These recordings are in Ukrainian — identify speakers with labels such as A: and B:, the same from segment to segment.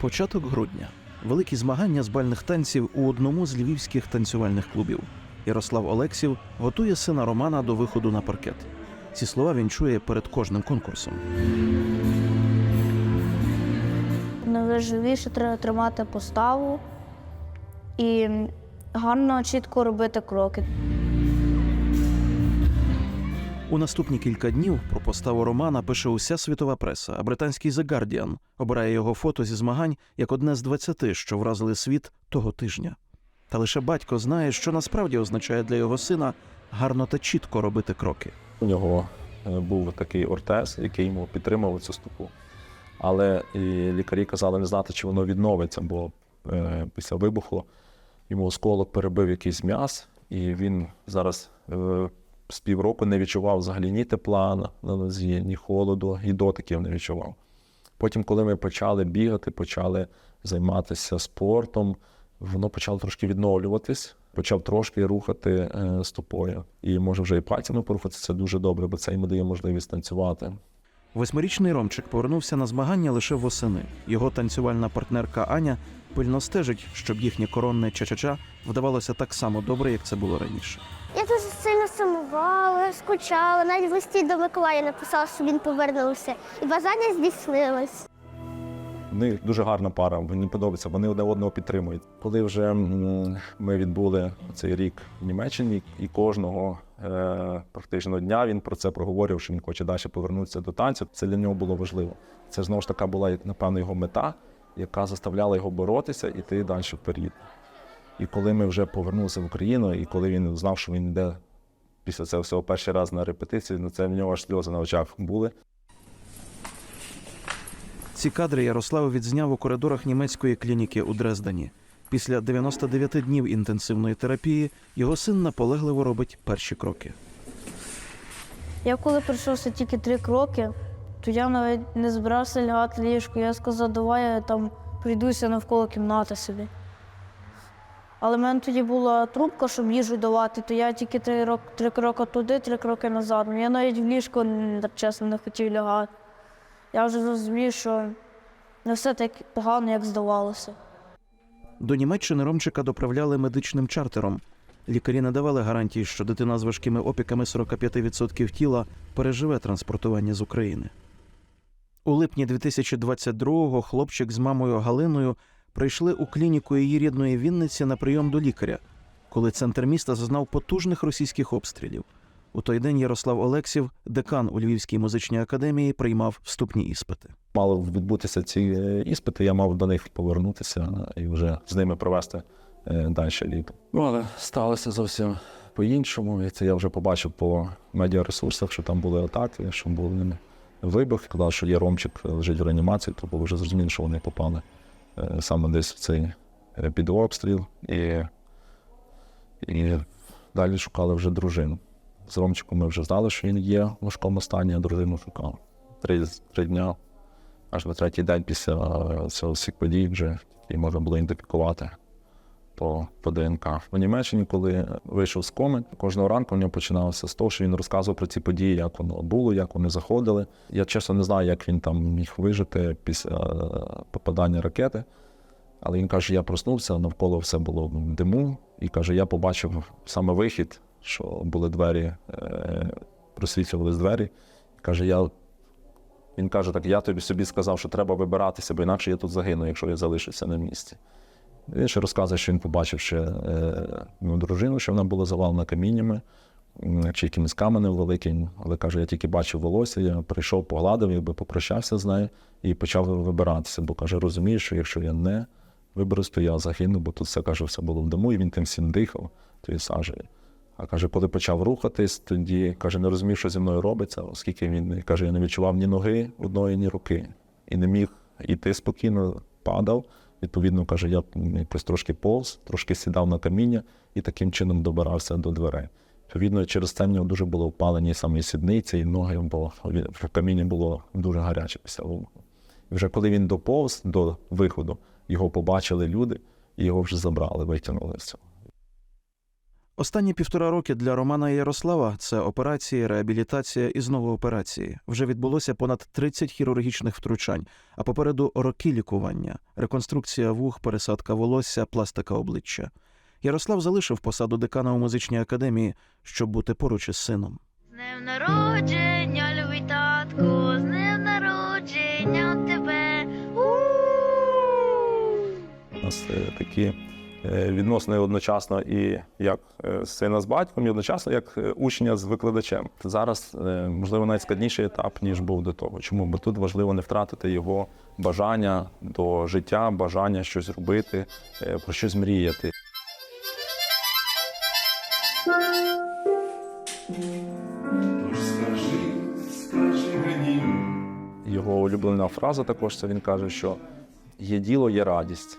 A: Початок грудня. Великі змагання з бальних танців у одному з львівських танцювальних клубів. Ярослав Олексів готує сина Романа до виходу на паркет. Ці слова він чує перед кожним конкурсом.
B: Найважливіше треба тримати поставу і гарно, чітко робити кроки.
A: У наступні кілька днів про поставу Романа пише уся світова преса, а британський The Guardian обирає його фото зі змагань як одне з 20, що вразили світ того тижня. Та лише батько знає, що насправді означає для його сина гарно та чітко робити кроки.
C: У нього е, був такий ортез, який йому підтримував цю стопу. Але лікарі казали не знати, чи воно відновиться, бо е, після вибуху йому осколок перебив якийсь м'яз, і він зараз е, з півроку не відчував взагалі ні тепла на- нозі, ні холоду, і дотиків не відчував. Потім, коли ми почали бігати, почали займатися спортом, воно почало трошки відновлюватись, почав трошки рухати е, стопою. І може вже і пальцями порухатися, це дуже добре, бо це йому дає можливість танцювати.
A: Восьмирічний Ромчик повернувся на змагання лише восени. Його танцювальна партнерка Аня пильно стежить, щоб їхнє коронне ча-ча-ча вдавалося так само добре, як це було раніше.
D: Я дуже сумувала, скучала, навіть в листі до Миколая написала, що він повернувся. І бажання здійснилось.
C: Вони дуже гарна пара, мені подобається, вони одне одного підтримують. Коли вже ми відбули цей рік в Німеччині, і кожного е, практично дня він про це проговорив, що він хоче далі повернутися до танцю. Це для нього було важливо. Це знову ж така була, напевно, його мета, яка заставляла його боротися і йти далі вперед. І коли ми вже повернулися в Україну, і коли він знав, що він йде після цього всього перший раз на репетицію, ну це в нього аж сльози на очах були.
A: Ці кадри Ярослав відзняв у коридорах німецької клініки у Дрездені. Після 99 днів інтенсивної терапії його син наполегливо робить перші кроки.
B: Я коли прийшовся тільки три кроки, то я навіть не збирався лягати в ліжко. Я сказав, давай я там прийдуся навколо кімнати собі. Але в мене тоді була трубка, щоб їжу давати, то я тільки три, рок, три кроки туди, три кроки назад. Ну, Я навіть в ліжко чесно не хотів лягати. Я вже зрозумів, що не все так погано, як здавалося.
A: До Німеччини Ромчика доправляли медичним чартером. Лікарі не давали гарантії, що дитина з важкими опіками 45% тіла переживе транспортування з України. У липні 2022-го хлопчик з мамою Галиною прийшли у клініку її рідної Вінниці на прийом до лікаря, коли центр міста зазнав потужних російських обстрілів. У той день Ярослав Олексів, декан у Львівській музичній академії, приймав вступні іспити.
C: мали відбутися ці е, іспити, я мав до них повернутися і вже з ними провести е, далі літо. Ну, але сталося зовсім по-іншому. І це я вже побачив по медіаресурсах, що там були атаки, що були вибух. Казав, що є Ромчик лежить в реанімації, то було вже зрозуміло, що вони попали саме десь в цей е, під обстріл. І, і далі шукали вже дружину. З Ромчиком ми вже знали, що він є в важкому стані, а дружину шукали. Три, три дня аж на третій день після е, цього всіх подій вже і можна було ідентифікувати по, по ДНК. В Німеччині, коли вийшов з коми, кожного ранку в нього починалося з того, що він розказував про ці події, як воно було, як вони заходили. Я чесно не знаю, як він там міг вижити після е, попадання ракети. Але він каже: я проснувся, навколо все було в диму, і каже, я побачив саме вихід, що були двері, е, просвітлювались двері. Каже, я він каже: так, я тобі собі сказав, що треба вибиратися, бо інакше я тут загину, якщо я залишуся на місці. Він ще розказує, що він побачив ще е, ну, дружину, що вона була завалена каміннями чи якимось каменем великим. Але каже, я тільки бачив волосся, я прийшов, погладив, якби попрощався з нею і почав вибиратися. Бо каже, розумію, що якщо я не виберусь, то я загину, бо тут все каже, все було в диму, і він тим всім дихав, тою сажею. А каже, коли почав рухатись, тоді каже, не розумів, що зі мною робиться, оскільки він каже, я не відчував ні ноги одної, ні руки. І не міг іти спокійно, падав. Відповідно, каже, я якось трошки повз, трошки сідав на каміння і таким чином добирався до дверей. Відповідно, через це в нього дуже було впалені саме сідниці, і ноги, бо в камінні було дуже гаряче після вибуху. І вже коли він доповз до виходу, його побачили люди, і його вже забрали, витягнули з цього.
A: Останні півтора роки для Романа і Ярослава це операції, реабілітація і знову операції. Вже відбулося понад 30 хірургічних втручань, а попереду роки лікування, реконструкція вух, пересадка волосся, пластика обличчя. Ярослав залишив посаду декана у музичній академії, щоб бути поруч із сином.
E: З днем народження, любий татку, з днем народження тебе. У-у-у.
C: У нас е, такі е, відносини одночасно і як е, сина з батьком, і одночасно як е, учня з викладачем. Зараз, можливо, навіть складніший етап, ніж був до того. Чому? Бо тут важливо не втратити його бажання до життя, бажання щось робити, про щось мріяти. Його улюблена фраза також це він каже, що є діло, є радість.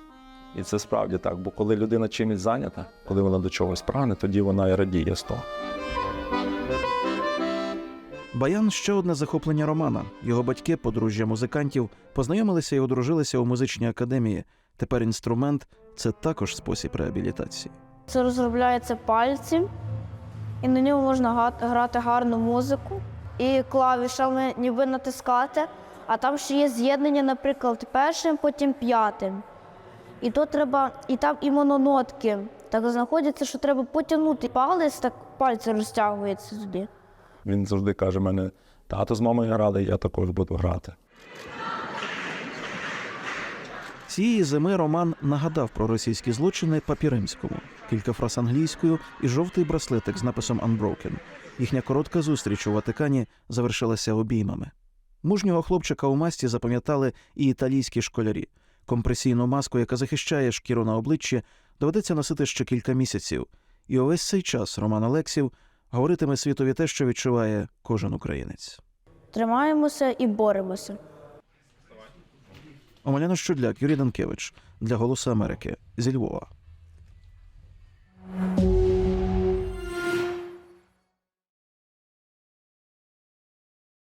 C: І це справді так, бо коли людина чимось зайнята, коли вона до чогось прагне, тоді вона і радіє з того.
A: Баян ще одне захоплення Романа. Його батьки, подружжя музикантів, познайомилися і одружилися у музичній академії. Тепер інструмент це також спосіб реабілітації.
B: Це розробляється пальці, і на ньому можна грати гарну музику. І клавішами ніби натискати, а там ще є з'єднання, наприклад, першим, потім п'ятим. І то треба, і там і мононотки так знаходяться, що треба потягнути палець, так пальці розтягуються туди.
C: Він завжди каже: мене тато з мамою грали, я також буду грати.
A: Цієї зими Роман нагадав про російські злочини папі римському, кілька фраз англійською і жовтий браслетик з написом Unbroken. Їхня коротка зустріч у Ватикані завершилася обіймами. Мужнього хлопчика у масті запам'ятали і італійські школярі. Компресійну маску, яка захищає шкіру на обличчі, доведеться носити ще кілька місяців. І увесь цей час Роман Олексів говоритиме світові те, що відчуває кожен українець.
B: Тримаємося і боремося.
A: Омеляна Щудляк, Юрій Данкевич для Голосу Америки зі Львова.